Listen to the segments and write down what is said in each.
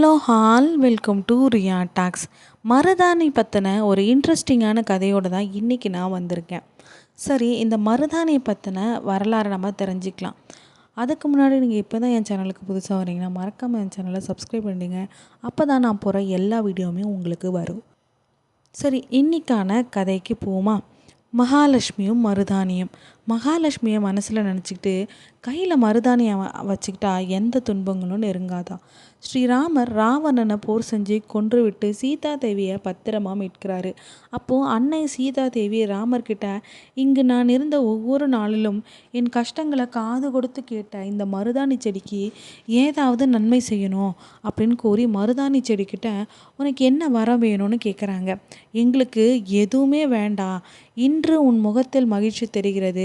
Hello all welcome to Riya talks. மருதாணி பற்றின ஒரு இன்ட்ரெஸ்டிங்கான கதையோடு தான் இன்றைக்கி நான் வந்திருக்கேன். சரி இந்த மருதாணியை பற்றின வரலாறு நம்ம தெரிஞ்சுக்கலாம். அதுக்கு முன்னாடி நீங்கள் இப்போ தான் என் சேனலுக்கு புதுசாக வரீங்கன்னா மறக்காமல் என் சேனலை சப்ஸ்கிரைப் பண்ணிடுங்க. அப்போ தான் நான் போகிற எல்லா வீடியோவுமே உங்களுக்கு வரும். சரி இன்றைக்கான கதைக்கு போமா மகாலட்சுமியும் மருதாணியும். மகாலட்சுமியை மனசில் நினச்சிக்கிட்டு கையில் மருதாணியை வ- வச்சுக்கிட்டா எந்த துன்பங்களும் நெருங்காதான் ஸ்ரீராமர் ராவணனை போர் செஞ்சு கொன்றுவிட்டு சீதா தேவியை பத்திரமா மீட்கிறாரு. அப்போது அன்னை சீதா தேவி ராமர்கிட்ட இங்கு நான் இருந்த ஒவ்வொரு நாளிலும் என் கஷ்டங்களை காது கொடுத்து கேட்ட இந்த மருதாணி செடிக்கு ஏதாவது நன்மை செய்யணும் அப்படின்னு கூறி மருதாணி செடிக்கிட்ட உனக்கு என்ன வரம் வேணும்னு கேட்குறாங்க எங்களுக்கு எதுவுமே வேண்டாம். இன்று உன் முகத்தில் மகிழ்ச்சி தெரிகிறது.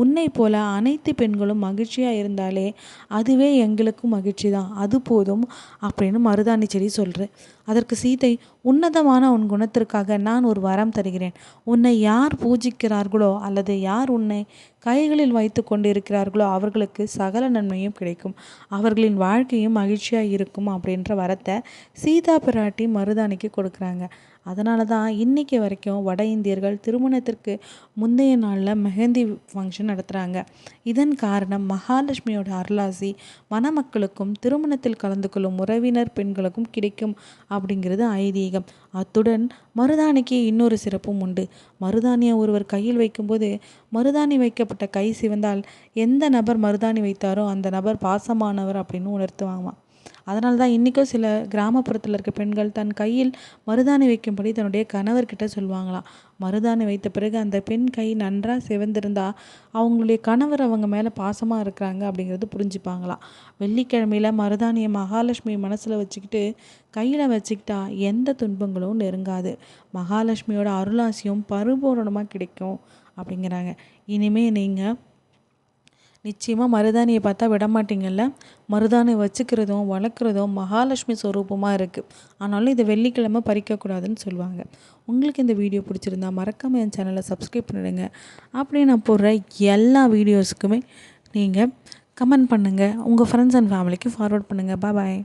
உன்னை போல அனைத்து பெண்களும் மகிழ்ச்சியாக இருந்தாலே அதுவே எங்களுக்கும் மகிழ்ச்சி தான் அது போதும் அப்படின்னு மருதாணி செடி சொல்கிற அதற்கு சீதை உன்னதமான உன் குணத்திற்காக நான் ஒரு வரம் தருகிறேன். உன்னை யார் பூஜிக்கிறார்களோ அல்லது யார் உன்னை கைகளில் வைத்து கொண்டிருக்கிறார்களோ அவர்களுக்கு சகல நன்மையும் கிடைக்கும். அவர்களின் வாழ்க்கையும் மகிழ்ச்சியாக இருக்கும் அப்படின்ற வரத்தை சீதா பிராட்டி மருதாணிக்கு கொடுக்குறாங்க. அதனால தான் இன்றைக்கி வரைக்கும் வட இந்தியர்கள் திருமணத்திற்கு முந்தைய நாளில் மெஹந்தி ஃபங்க்ஷன் நடத்துகிறாங்க இதன் காரணம் மகாலட்சுமியோட அருளாசி மணமக்களுக்கும் திருமணத்தில் கலந்து கொள்ளும் உறவினர் பெண்களுக்கும் கிடைக்கும் அப்படிங்கிறது ஐதீகம். அத்துடன் மருதாணிக்கு இன்னொரு சிறப்பும் உண்டு. மருதாணியை ஒருவர் கையில் வைக்கும்போது மருதாணி வைக்கப்பட்ட கை சிவந்தால் எந்த நபர் மருதாணி வைத்தாரோ அந்த நபர் பாசமானவர் அப்படின்னு உணர்த்துவாங்களாம். அதனால தான் இன்றைக்கும் சில கிராமப்புறத்தில் இருக்க பெண்கள் தன் கையில் மருதாணி வைக்கும்படி தன்னுடைய கணவர்கிட்ட சொல்லுவாங்களாம். மருதாணி வைத்த பிறகு அந்த பெண் கை நன்றாக சிவந்திருந்தா அவங்களுடைய கணவர் அவங்க மேலே பாசமாக இருக்கிறாங்க அப்படிங்கிறது புரிஞ்சுப்பாங்களாம். வெள்ளிக்கிழமையில் மருதாணியை மகாலட்சுமி மனசில் வச்சுக்கிட்டு கையில் வச்சுக்கிட்டா எந்த துன்பங்களும் நெருங்காது. மகாலட்சுமியோட அருளாசியும் பருபூரணமாக கிடைக்கும் அப்படிங்கிறாங்க. இனிமே நீங்கள் நிச்சயமாக மருதாணியை பார்த்தா விட மாட்டீங்கல்ல மருதாணி வச்சுக்கிறதும் வளர்க்குறதும் மகாலட்சுமி ஸ்வரூபமாக இருக்குது ஆனாலும் இதை வெள்ளிக்கிழமை பறிக்கக்கூடாதுன்னு சொல்லுவாங்க. உங்களுக்கு இந்த வீடியோ பிடிச்சிருந்தா மறக்காமல் என் சேனலை சப்ஸ்கிரைப் பண்ணிடுங்க. அப்படியே நான் போடுற எல்லா வீடியோஸுக்குமே நீங்கள் கமெண்ட் பண்ணுங்கள் உங்கள் ஃப்ரெண்ட்ஸ் அண்ட் ஃபேமிலிக்கு ஃபார்வர்ட் பண்ணுங்கள் பாய்